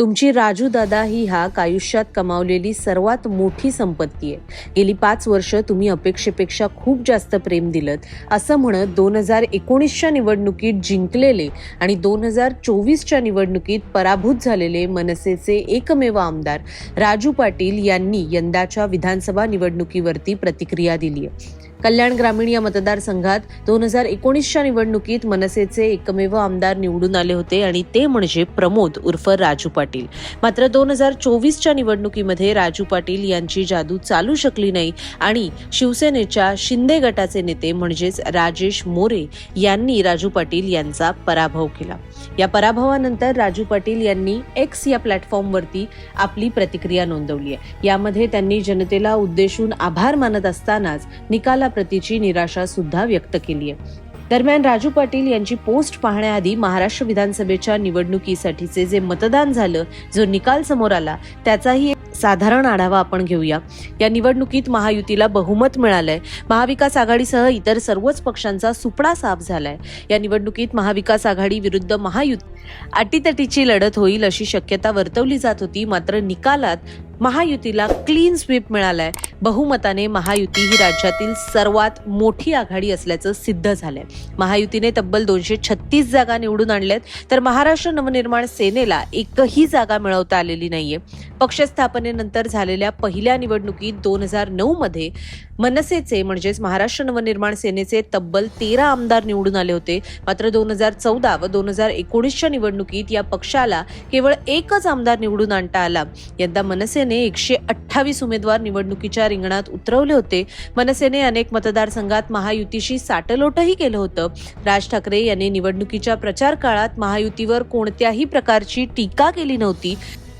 तुमची राजू दादा ही हाक आयुष्यात कमावलेली सर्वात मोठी संपत्ती आहे. गेली पाच वर्ष तुम्ही अपेक्षेपेक्षा खूप जास्त प्रेम दिलं असं म्हणत दोन हजार एकोणीसच्या निवडणुकीत जिंकलेले आणि दोन हजार चोवीसच्या निवडणुकीत पराभूत झालेले मनसेचे एकमेव आमदार राजू पाटील यांनी यंदाच्या विधानसभा निवडणुकीवरती प्रतिक्रिया दिली आहे. कल्याण ग्रामीण या मतदारसंघात दोन हजार एकोणीसच्या निवडणुकीत मनसेचे एकमेव आमदार निवडून आले होते आणि ते म्हणजे प्रमोद उर्फ राजू पाटील. मात्र दोन हजार चोवीसच्या निवडणुकीमध्ये राजू पाटील यांची जादू चालू शकली नाही आणि शिवसेनेच्या शिंदे गटाचे नेते म्हणजेच राजेश मोरे यांनी राजू पाटील यांचा पराभव केला. या पराभवानंतर राजू पाटील यांनी एक्स या प्लॅटफॉर्मवरती आपली प्रतिक्रिया नोंदवली आहे. यामध्ये त्यांनी जनतेला उद्देशून आभार मानत असतानाच निकाला निकालाप्रतीची निराशा सुद्धा व्यक्त केली आहे. दरम्यान राजू पाटील यांची पोस्ट पाहण्याआधी महाराष्ट्र विधानसभेच्या निवडणुकीसाठीचे जे मतदान झालं जो निकाल समोर आला त्याचाही साधारण आढावा आपण घेऊया. या निवडणुकीत महायुतीला बहुमत मिळालंय. महाविकास आघाडीसह इतर सर्वच पक्षांचा सुपडा साफ झालाय. या निवडणुकीत महाविकास आघाडी विरुद्ध महायुती अटीतटीची लढत होईल अशी शक्यता वर्तवली जात होती. मात्र निकालात महायुतीला क्लीन स्वीप मिळालाय. बहुमताने महायुती ही राज्यातील सर्वात मोठी आघाडी असल्याचं सिद्ध झालंय. महायुतीने तब्बल दोनशे छत्तीस जागा निवडून आणल्यात तर महाराष्ट्र नवनिर्माण सेनेला एकही जागा मिळवता आलेली नाहीये. पक्ष स्थापनेनंतर झालेल्या पहिल्या निवडणुकीत दोन हजार नऊ मध्ये मनसेचे म्हणजेच महाराष्ट्र नवनिर्माण सेनेचे तब्बल तेरा आमदार निवडून आले होते. मात्र दोन हजार चौदा व दोन हजार एकोणीसच्या निवडणुकीत या पक्षाला केवळ एकच आमदार निवडून आणता आला. यंदा मनसेने एकशे अठ्ठावीस उमेदवार निवडणुकीच्या रिंगणात उतरवले होते. मनसेने अनेक मतदारसंघात महायुतीशी साटलोटही केलं होतं. राज ठाकरे यांनी निवडणुकीच्या प्रचार काळात महायुतीवर कोणत्याही प्रकारची टीका केली नव्हती.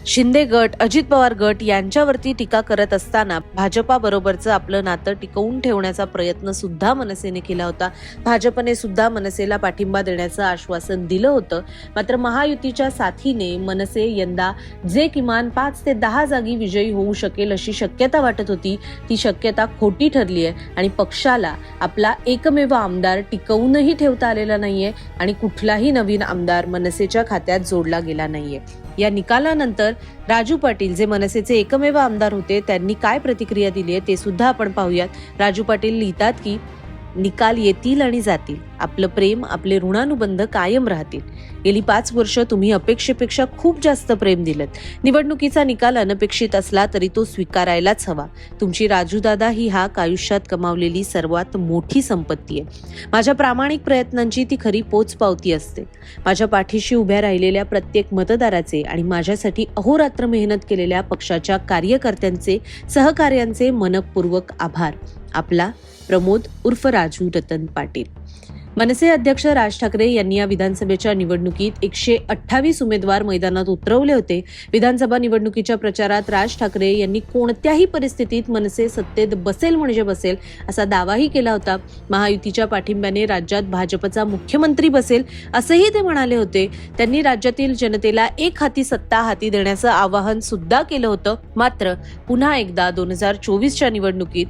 शिंदे गट अजित पवार गट यांच्यावरती टीका करत असताना भाजपाबरोबरचं आपलं नातं टिकवून ठेवण्याचा प्रयत्न सुद्धा मनसेने केला होता. भाजपने सुद्धा मनसेला पाठिंबा देण्याचं आश्वासन दिलं होतं. मात्र महायुतीच्या साथीने मनसे यंदा जे किमान पाच ते दहा जागी विजयी होऊ शकेल अशी शक्यता वाटत होती ती शक्यता खोटी ठरली आहे आणि पक्षाला आपला एकमेव आमदार टिकवूनही ठेवता आलेला नाहीये आणि कुठलाही नवीन आमदार मनसेच्या खात्यात जोडला गेला नाहीये. या निकालानंतर राजू पाटील जे मनसेचे एकमेव आमदार होते त्यांनी काय प्रतिक्रिया दिली आहे ते सुद्धा आपण पाहूयात. राजू पाटील लिहितात की निकाल येतील आणि जातील. आपलं प्रेम आपले ऋणानुबंध कायम राहतील. गेली पाच वर्ष तुम्ही अपेक्षेपेक्षा खूप जास्त प्रेम दिलं निवडणुकीचा निकाल अनपेक्षित असला तरी तो स्वीकारायलाच हवा. तुमची राजूदादा ही हाक आयुष्यात कमावलेली सर्वात मोठी संपत्ती आहे. माझ्या प्रामाणिक प्रयत्नांची ती खरी पोचपावती असते. माझ्या पाठीशी उभ्या राहिलेल्या प्रत्येक मतदाराचे आणि माझ्यासाठी अहोरात्र मेहनत केलेल्या पक्षाच्या कार्यकर्त्यांचे सहकार्यांचे मनपूर्वक आभार. आपला प्रमोद उर्फ राजू रतन पाटील. मनसे अध्यक्ष राज ठाकरे यांनी या विधानसभेच्या निवडणुकीत एकशे अठ्ठावीस उमेदवार मैदानात उतरवले होते. विधानसभा निवडणुकीच्या प्रचारात राज ठाकरे यांनी कोणत्याही परिस्थितीत मनसे सत्तेत बसेल म्हणजे बसेल असा दावाही केला होता. महायुतीच्या पाठिंब्याने राज्यात भाजपचा मुख्यमंत्री बसेल असंही ते म्हणाले होते. त्यांनी राज्यातील जनतेला एक हाती सत्ता हाती देण्याचं आवाहन सुद्धा केलं होतं. मात्र पुन्हा एकदा दोन हजार चोवीसच्या निवडणुकीत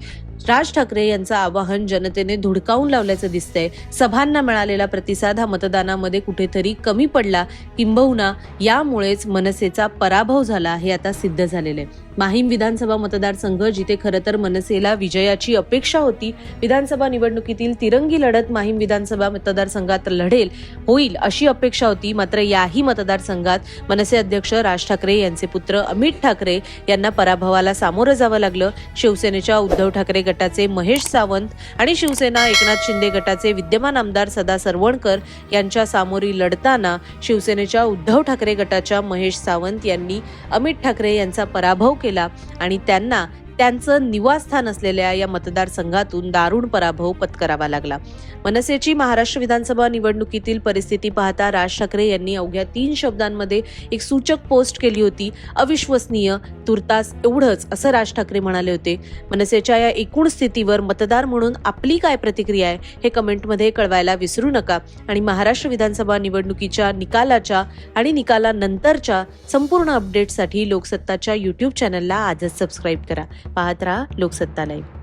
राज ठाकरे यांचं आवाहन जनतेने धुडकावून लावल्याचं दिसतंय. सभांना मिळालेला प्रतिसाद हा मतदानामध्ये कुठेतरी कमी पडला किंबहुना यामुळेच मनसेचा पराभव झाला हे आता सिद्ध झालेलं आहे. माहीम विधानसभा मतदारसंघ जिथे खरं तर मनसेला विजयाची अपेक्षा होती विधानसभा निवडणुकीतील तिरंगी लढत माहीम विधानसभा मतदारसंघात लढेल होईल अशी अपेक्षा होती. मात्र याही मतदारसंघात मनसे अध्यक्ष राज ठाकरे यांचे पुत्र अमित ठाकरे यांना पराभवाला सामोरं जावं लागलं. शिवसेनेच्या उद्धव ठाकरे गटाचे महेश सावंत आणि शिवसेना एकनाथ शिंदे गटाचे विद्यमान आमदार सदा सरवणकर यांच्या सामोरी लढताना शिवसेनेच्या उद्धव ठाकरे गटाच्या महेश सावंत यांनी अमित ठाकरे यांचा पराभव केला आणि त्यांना त्यांचं निवासस्थान असलेल्या या मतदारसंघातून दारुण पराभव पत्करावा लागला. मनसेची महाराष्ट्र विधानसभा निवडणुकीतील परिस्थिती पाहता राज ठाकरे यांनी अवघ्या तीन शब्दांमध्ये एक सूचक पोस्ट केली होती अविश्वसनीय तुर्तास एवढंच असं राज ठाकरे म्हणाले होते. मनसेच्या या एकूण स्थितीवर मतदार म्हणून आपली काय प्रतिक्रिया आहे हे कमेंटमध्ये कळवायला विसरू नका. आणि महाराष्ट्र विधानसभा निवडणुकीच्या निकालाच्या आणि निकालानंतरच्या संपूर्ण अपडेटसाठी लोकसत्ताच्या युट्यूब चॅनलला आजच सबस्क्राईब करा. पाहत राहा लोकसत्ता लाईव्ह